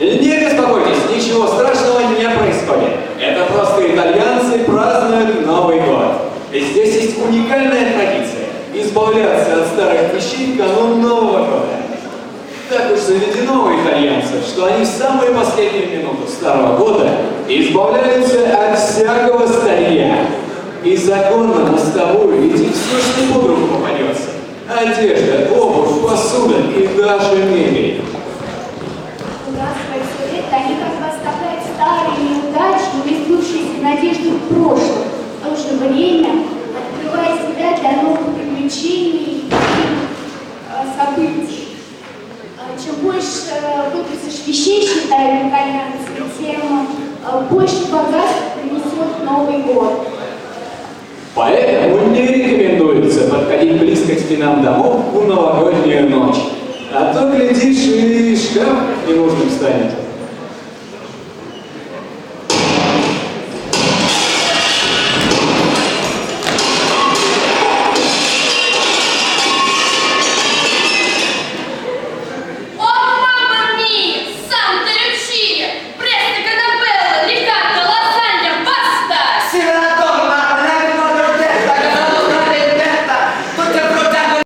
Не беспокойтесь, ничего страшного не происходит. Это просто итальянцы празднуют Новый год. И здесь есть уникальная традиция – избавляться от старых вещей в канун Нового года. Так уж заведено у итальянцев, что они в самые последние минуты Старого года избавляются от всякого старья. И законно на мостовую летит все, что под руку попадется. Одежда, обувь, посуда и даже мебель. Прошлом. То же время открывая себя для новых приключений и э, событий. А Чем больше э, выпустишь вещей, считают итальянцы, тем больше богатства принесет Новый год. Поэтому не рекомендуется подходить близко к стенам домов в новогоднюю ночь. А то, глядишь, и шкаф ненужным станет.